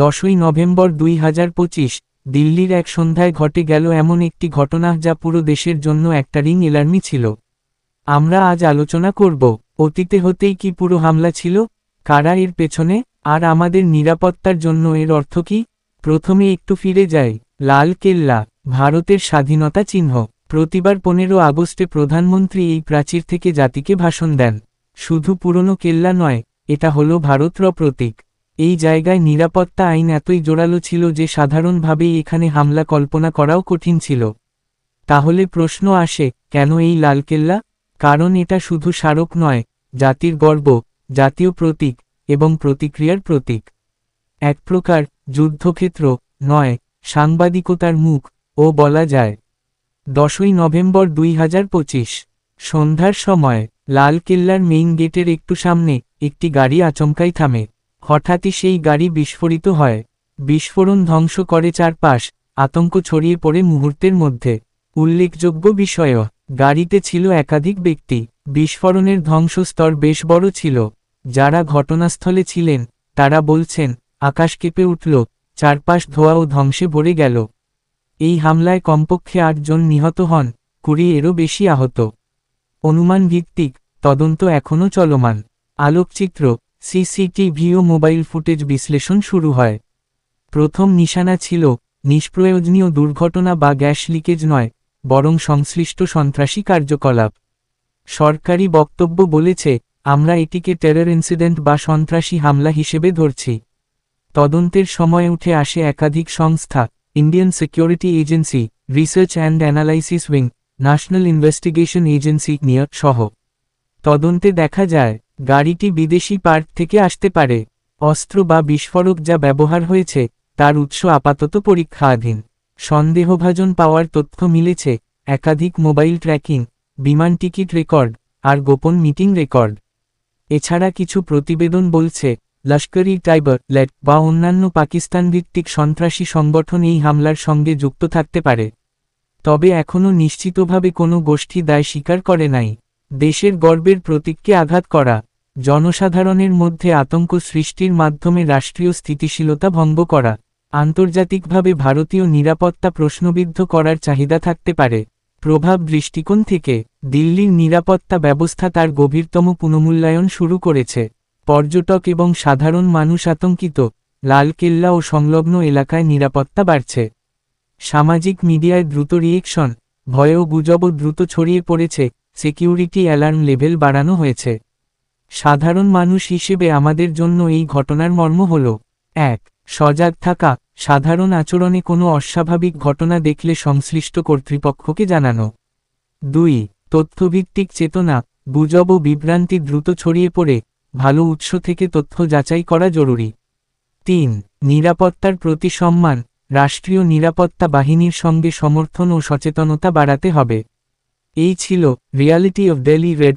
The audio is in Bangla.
দশই নভেম্বর দুই হাজার পঁচিশ, দিল্লির এক সন্ধ্যায় ঘটে গেল এমন একটি ঘটনা যা পুরো দেশের জন্য একটা রিং এলার্মি ছিল। আমরা আজ আলোচনা করব, অতীতে হতেই কি পুরো হামলা ছিল, কারা এর পেছনে, আর আমাদের নিরাপত্তার জন্য এর অর্থ কি? প্রথমে একটু ফিরে যাই, লাল কেল্লা, ভারতের স্বাধীনতা চিহ্ন। প্রতিবার পনেরো আগস্টে প্রধানমন্ত্রী এই প্রাচীর থেকে জাতিকে ভাষণ দেন। শুধু পুরনো কেল্লা নয়, এটা হলো ভারতর প্রতীক। এই জায়গায় নিরাপত্তা আইন এতই জোরালো ছিল যে সাধারণভাবেই এখানে হামলা কল্পনা করাও কঠিন ছিল। তাহলে প্রশ্ন আসে, কেন এই লালকেল্লা? কারণ এটা শুধু স্মারক নয়, জাতির গর্ব, জাতীয় প্রতীক এবং প্রতিক্রিয়ার প্রতীক। এক প্রকার যুদ্ধক্ষেত্র নয়, সাংবাদিকতার মুখ, ও বলা যায়। দশই নভেম্বর দুই হাজার পঁচিশ, সন্ধ্যার সময় লাল কেল্লার মেইন গেটের একটু সামনে একটি গাড়ি আচমকাই থামে। হঠাৎই সেই গাড়ি বিস্ফোরিত হয়। বিস্ফোরণ ধ্বংস করে চারপাশ, আতঙ্ক ছড়িয়ে পড়ে মুহূর্তের মধ্যে। উল্লেখযোগ্য বিষয়, গাড়িতে ছিল একাধিক ব্যক্তি। বিস্ফোরণের ধ্বংসস্তর বেশ বড় ছিল। যারা ঘটনাস্থলে ছিলেন, তারা বলছেন, আকাশ কেঁপে উঠল, চারপাশ ধোয়া ও ধ্বংসে ভরে গেল। এই হামলায় কমপক্ষে আটজন নিহত হন, কুড়ি এরও বেশি আহত। অনুমান ভিত্তিক, তদন্ত এখনও চলমান। আলোকচিত্র সিসিটিভি ও মোবাইল ফুটেজ বিশ্লেষণ শুরু হয়। প্রথম নিশানা ছিল, নিষ্প্রয়োজনীয় দুর্ঘটনা বা গ্যাস লিকেজ নয়, বরং সংশ্লিষ্ট সন্ত্রাসী কার্যকলাপ। সরকারি বক্তব্য বলেছে, আমরা এটিকে টেরর ইনসিডেন্ট বা সন্ত্রাসী হামলা হিসেবে ধরছি। তদন্তের সময় উঠে আসে একাধিক সংস্থা Indian security agency research and analysis wing national investigation agency নিয়ত সহ। তদন্তে দেখা যায় গাড়িটি বিদেশি পার্ক থেকে আসতে পারে। অস্ত্র বা বিস্ফোরক যা ব্যবহার হয়েছে, তার উৎস আপাতত পরীক্ষাধীন। সন্দেহভাজন পাওয়ার তথ্য মিলেছে, একাধিক মোবাইল ট্র্যাকিং, বিমান টিকিট রেকর্ড, আর গোপন মিটিং রেকর্ড। এছাড়া কিছু প্রতিবেদন বলছে, লস্করি, টাইবার, লেট বা অন্যান্য পাকিস্তান ভিত্তিক সন্ত্রাসী সংগঠন এই হামলার সঙ্গে যুক্ত থাকতে পারে। তবে এখনও নিশ্চিতভাবে কোনো গোষ্ঠী দায় স্বীকার করে নাই। দেশের গর্বের প্রতীককে আঘাত করা। জনসাধারণের মধ্যে আতঙ্ক সৃষ্টির মাধ্যমে রাষ্ট্রীয় স্থিতিশীলতা ভঙ্গ করা, আন্তর্জাতিকভাবে ভারতীয় নিরাপত্তা প্রশ্নবিদ্ধ করার চাহিদা থাকতে পারে। প্রভাব দৃষ্টিকোণ থেকে, দিল্লির নিরাপত্তা ব্যবস্থা তার গভীরতম পুনমূল্যায়ন শুরু করেছে। পর্যটক এবং সাধারণ মানুষ আতঙ্কিত, লালকেল্লা ও সংলগ্ন এলাকায় নিরাপত্তা বাড়ছে। সামাজিক মিডিয়ায় দ্রুত রিয়েকশন, ভয় ও গুজবও দ্রুত ছড়িয়ে পড়েছে, সিকিউরিটি অ্যালার্ম লেভেল বাড়ানো হয়েছে। সাধারণ মানুষ হিসেবে আমাদের জন্য এই ঘটনার মর্ম হল, এক, সজাগ থাকা, সাধারণ আচরণে কোনো অস্বাভাবিক ঘটনা দেখলে সংশ্লিষ্ট কর্তৃপক্ষকে জানানো। দুই, তথ্যভিত্তিক চেতনা, গুজব ও বিভ্রান্তি দ্রুত ছড়িয়ে পড়ে, ভালো উৎস থেকে তথ্য যাচাই করা জরুরি। তিন, নিরাপত্তার প্রতি সম্মান, রাষ্ট্রীয় নিরাপত্তা বাহিনীর সঙ্গে সমর্থন ও সচেতনতা বাড়াতে হবে। এই ছিল রিয়ালিটি অফ ডেলি রেড